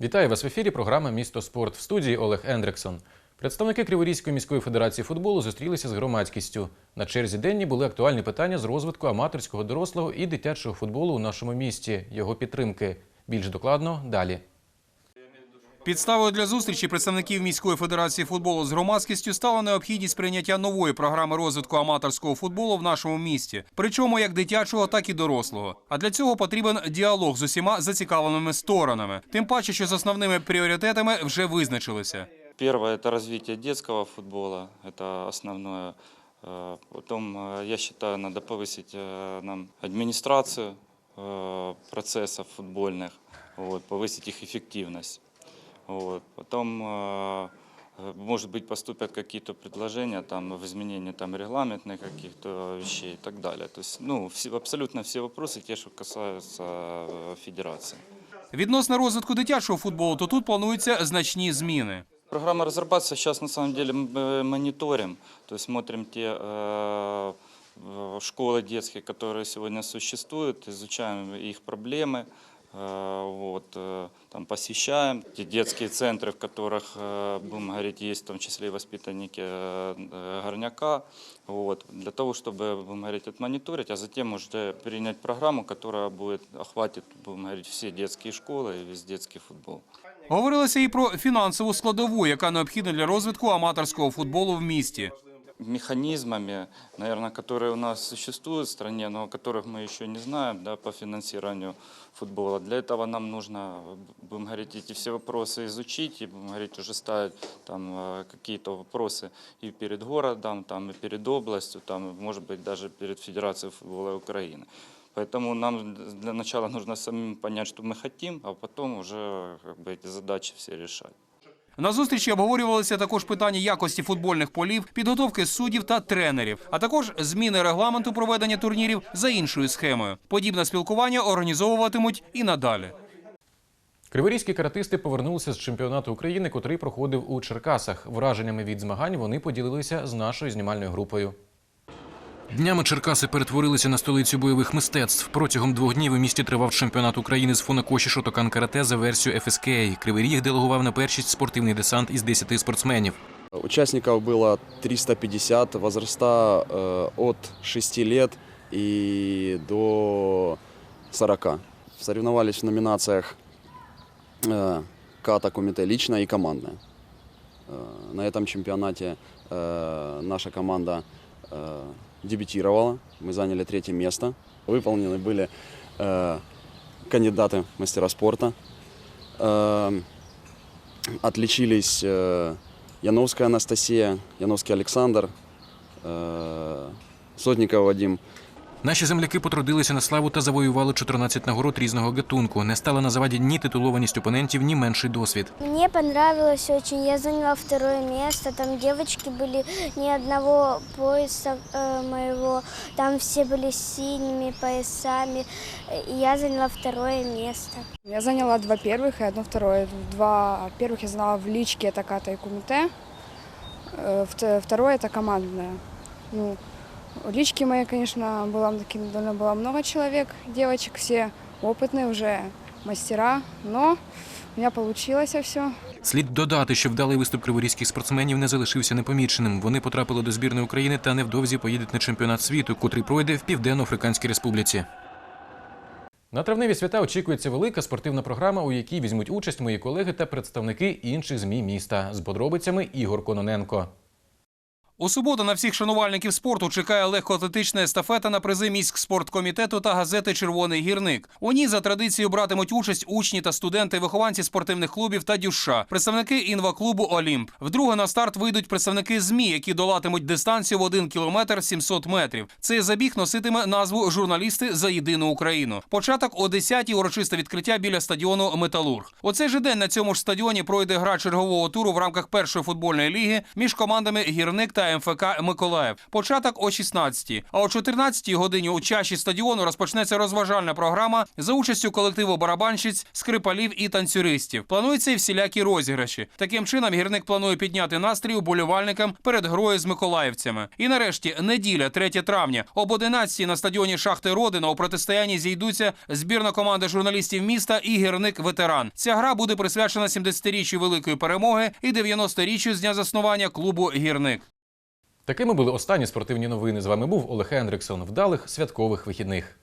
Вітаю вас в ефірі. Програма Місто спорт в студії Олег Ендрексон. Представники Криворізької міської федерації футболу зустрілися з громадськістю. На черзі денні були актуальні питання з розвитку аматорського дорослого і дитячого футболу у нашому місті, його підтримки. Більш докладно далі. Підставою для зустрічі представників міської федерації футболу з громадськістю стала необхідність прийняття нової програми розвитку аматорського футболу в нашому місті, причому як дитячого, так і дорослого. А для цього потрібен діалог з усіма зацікавленими сторонами. Тим паче, що з основними пріоритетами вже визначилися. Первое – это развитие детского футбола, это основное. Э, Потом, э, я считаю, надо повысить э, нам администрацию э, процессов футбольных, вот, повысить их эффективность. Вот. Потом, э, э, может быть, поступят какие-то предложения там, в изменении там, регламентных каких-то вещей и так далее. То есть, ну, все, абсолютно все вопросы, те, что касаются э, федерации. Відносно розвитку дитячого футболу, то тут плануються значні зміни. Программа разрабатывается сейчас на самом деле м, э, мониторим, то есть смотрим те э, э, школы детские, которые сегодня существуют, изучаем их проблемы, э, вот, э, там посещаем те детские центры, в которых, э, будем говорить, есть в том числе и воспитанники э, э, горняка, вот, для того, чтобы, будем говорить, отмониторить, а затем уже принять программу, которая будет охватит, будем говорить, все детские школы и весь детский футбол. Говорилося і про фінансову складову, яка необхідна для розвитку аматорського футболу в місті. Механизмами, наверное, которые у нас существуют в стране, но о которых мы еще не знаем да, по финансированию футбола. Для этого нам нужно, будем говорить, эти все вопросы изучить и, будем говорить, уже ставить там, э, какие-то вопросы и перед городом, там, и перед областью, там, может быть, даже перед Федерацией футбола Украины. Поэтому нам для начала нужно самим понять, что мы хотим, а потом уже как бы, эти задачи все решать. На зустрічі обговорювалися також питання якості футбольних полів, підготовки суддів та тренерів, а також зміни регламенту проведення турнірів за іншою схемою. Подібне спілкування організовуватимуть і надалі. Криворізькі каратисти повернулися з чемпіонату України, котрий проходив у Черкасах. Враженнями від змагань вони поділилися з нашою знімальною групою. Днями Черкаси перетворилися на столицю бойових мистецтв. Протягом двох днів у місті тривав чемпіонат України з фунакоші Шотокан Карате за версією FSKA. Кривий Ріг делегував на першість спортивний десант із 10 спортсменів. Участников было 350, возраста э, от 6 лет и до 40. Соревновались в номинациях э, ката, кумите личная и командная. Э, на этом чемпионате э, наша команда э, дебютировала, мы заняли третье место. Выполнены были э, кандидаты в мастера спорта. Э, отличились э, Яновская Анастасия, Яновский Александр, э, Сотников Вадим. Наші земляки потрудилися на славу та завоювали 14 нагород різного гатунку. Не стала на заваді ні титулованість опонентів, ні менший досвід. Мне понравилось очень. Я заняла второе место. Там девочки были ни одного пояса э, моего. Там все были с синими поясами. И я заняла второе место. Я заняла два первых и одно второе. Два первых я заняла в личке, это ката и кумите. Э, вт- Второе это командное. Ну, в личке моей, конечно, было таким довольно было много человек, девочек, все опытные уже мастера, но у меня получилось все. Слід додати, що вдалий виступ криворізьких спортсменів не залишився непоміченим. Вони потрапили до збірної України та невдовзі поїдуть на чемпіонат світу, котрий пройде в Південно-Африканській Республіці. На травневі свята очікується велика спортивна програма, у якій візьмуть участь мої колеги та представники інших змі міста. З подробицями Ігор Кононенко. У суботу на всіх шанувальників спорту чекає легкоатлетична естафета на призи міськспорткомітету та газети Червоний гірник. У ній за традицією братимуть участь учні та студенти, вихованці спортивних клубів та дюша, представники інваклубу Олімп. Вдруге на старт вийдуть представники змі, які долатимуть дистанцію в 1 кілометр 700 метрів. Цей забіг носитиме назву Журналісти за єдину Україну. Початок о 10-й урочисте відкриття біля стадіону Металург. У цей же день на цьому ж стадіоні пройде гра чергового туру в рамках першої футбольної ліги між командами Гірник та МФК Миколаїв. Початок о 16 А о 14 годині у чаші стадіону розпочнеться розважальна програма за участю колективу барабанщиць, скрипалів і танцюристів. Плануються і всілякі розіграші. Таким чином гірник планує підняти настрій уболівальникам перед грою з миколаївцями. І нарешті неділя, 3 травня, об 11 на стадіоні Шахти Родина у протистоянні зійдуться збірна команда журналістів міста і гірник ветеран. Ця гра буде присвячена 70-річчю великої перемоги і 90-річчю з дня заснування клубу Гірник. Такими були останні спортивні новини. З вами був Олег Ендриксон. Вдалих святкових вихідних.